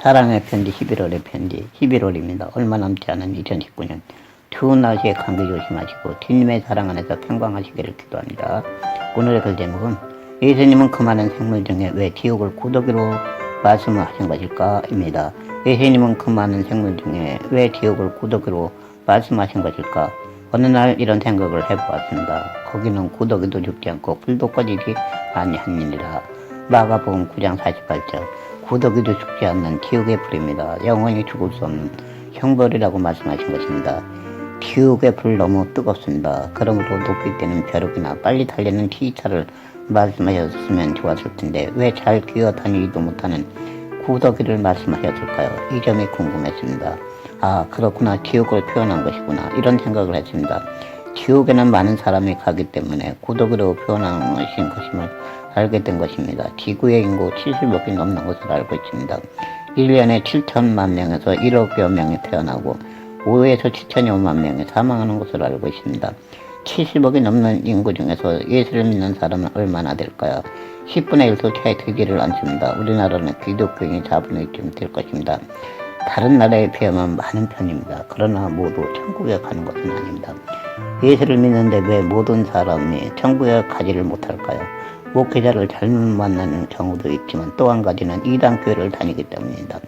사랑의 편지 11월의 편지 11월입니다. 얼마 남지 않은 2019년 추운 날씨에 감기 조심하시고 주님의 사랑 안에서 평강하시기를 기도합니다. 오늘의 글 제목은 예수님은 그 많은 생물 중에 왜 지옥을 구더기로 말씀을 하신 것일까? 입니다. 예수님은 그 많은 생물 중에 왜 지옥을 구더기로 말씀하신 것일까? 어느 날 이런 생각을 해보았습니다. 거기는 구더기도 죽지 않고 불도 꺼지지 아니하니라. 마가복음 9장 48절 구더기도 죽지 않는 지옥의 불입니다. 영원히 죽을 수 없는 형벌이라고 말씀하신 것입니다. 지옥의 불 너무 뜨겁습니다. 그러므로 높이 뛰는 벼룩이나 빨리 달리는 기차를 말씀하셨으면 좋았을 텐데 왜 잘 기어 다니지도 못하는 구더기를 말씀하셨을까요? 이 점이 궁금했습니다. 아 그렇구나 지옥을 표현한 것이구나 이런 생각을 했습니다. 지옥에는 많은 사람이 가기 때문에 구더기로 표현하신 것임을 알게 된 것입니다. 지구의 인구 70억이 넘는 것을 알고 있습니다. 1년에 7천만 명에서 1억여 명이 태어나고 5에서 7천여만 명이 사망하는 것을 알고 있습니다. 70억이 넘는 인구 중에서 예수를 믿는 사람은 얼마나 될까요? 10분의 1도 채 되지를 않습니다. 우리나라는 기독교인이 4분의 1쯤 될 것입니다. 다른 나라에 비하면 많은 편입니다. 그러나 모두 천국에 가는 것은 아닙니다. 예수를 믿는데 왜 모든 사람이 천국에 가지를 못할까요? 목회자를 잘못 만나는 경우도 있지만 또 한 가지는 이단 교회를 다니기 때문입니다.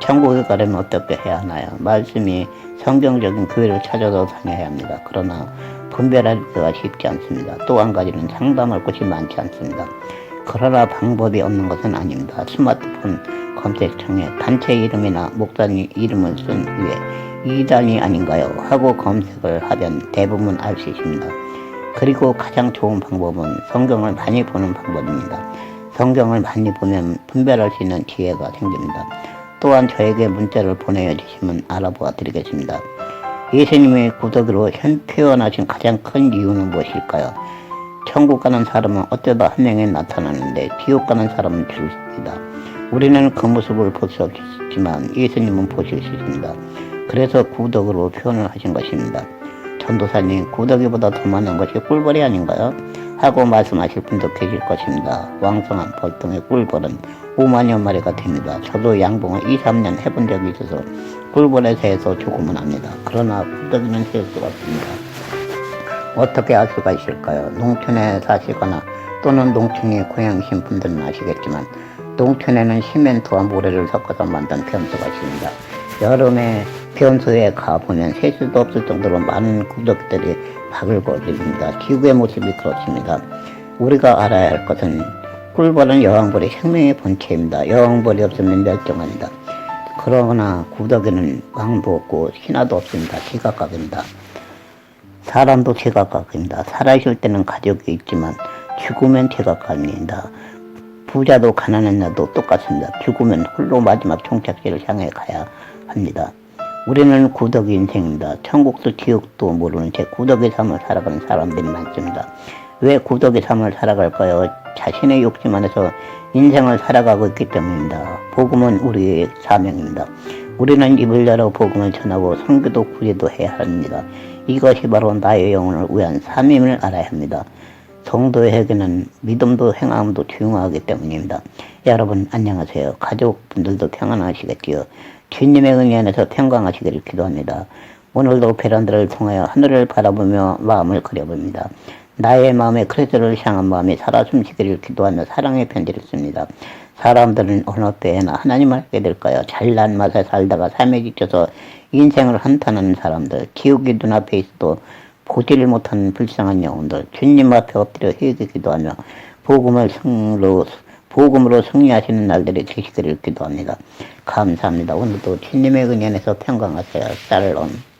천국에 가려면 어떻게 해야 하나요? 말씀이 성경적인 교회를 찾아서 다녀야 합니다. 그러나 분별하기가 쉽지 않습니다. 또 한 가지는 상담할 곳이 많지 않습니다. 그러나 방법이 없는 것은 아닙니다. 스마트폰 검색창에 단체 이름이나 목사님 이름을 쓴 후에 이단이 아닌가요? 하고 검색을 하면 대부분 알 수 있습니다. 그리고 가장 좋은 방법은 성경을 많이 보는 방법입니다. 성경을 많이 보면 분별할 수 있는 기회가 생깁니다. 또한 저에게 문자를 보내어 주시면 알아보아 드리겠습니다. 예수님의 구더기로 현 표현하신 가장 큰 이유는 무엇일까요? 천국 가는 사람은 어쩌다 한 명에 나타나는데 지옥 가는 사람은 줄습니다. 우리는 그 모습을 볼 수 없지만 예수님은 보실 수 있습니다. 그래서 구덕으로 표현을 하신 것입니다. 전도사님 구더기보다 더 많은 것이 꿀벌이 아닌가요? 하고 말씀하실 분도 계실 것입니다. 왕성한 벌통의 꿀벌은 5만여 마리가 됩니다. 저도 양봉을 2, 3년 해본 적이 있어서 꿀벌에 대해서 조금은 압니다. 그러나 구더기는 셀 수가 없습니다. 어떻게 알 수가 있을까요? 농촌에 사시거나 또는 농촌이 고향이신 분들은 아시겠지만 농촌에는 시멘트와 모래를 섞어서 만든 변소가 있습니다. 여름에 변소에 가보면 셀 수도 없을 정도로 많은 구덕들이 바글거립니다. 지구의 모습이 그렇습니다. 우리가 알아야 할 것은 꿀벌은 여왕벌의 생명의 본체입니다. 여왕벌이 없으면 멸종합니다. 그러나 구더기는 왕도 없고 신화도 없습니다. 지각각입니다. 사람도 제각각입니다. 살아있을 때는 가족이 있지만 죽으면 제각각입니다. 부자도 가난한 자도 똑같습니다. 죽으면 홀로 마지막 종착지를 향해 가야 합니다. 우리는 구덕이 인생입니다. 천국도 지옥도 모르는 제 구덕의 삶을 살아가는 사람들이 많습니다. 왜 구덕의 삶을 살아갈까요? 자신의 욕심 안에서 인생을 살아가고 있기 때문입니다. 복음은 우리의 사명입니다. 우리는 입을 열어 복음을 전하고 선교도 구제도 해야 합니다. 이것이 바로 나의 영혼을 위한 삶임을 알아야 합니다. 성도에게는 믿음도 행함도 중요하기 때문입니다. 여러분 안녕하세요. 가족분들도 평안하시겠지요. 주님의 은혜 안에서 평강하시기를 기도합니다. 오늘도 베란다를 통하여 하늘을 바라보며 마음을 그려봅니다. 나의 마음에 그리스도를 향한 마음이 살아 숨쉬기를 기도하며 사랑의 편지를 씁니다. 사람들은 어느 때에나 하나님을 알게 될까요? 잘난 맛에 살다가 삶에 지쳐서 인생을 한탄하는 사람들, 지옥이 눈앞에 있어도 보지를 못하는 불쌍한 영혼들, 주님 앞에 엎드려 회개 기도하며 복음을 승로 복음으로 승리하시는 날들이 되시기를 기도합니다. 감사합니다. 오늘도 주님의 은혜 안에서 평강하세요. 샬롬.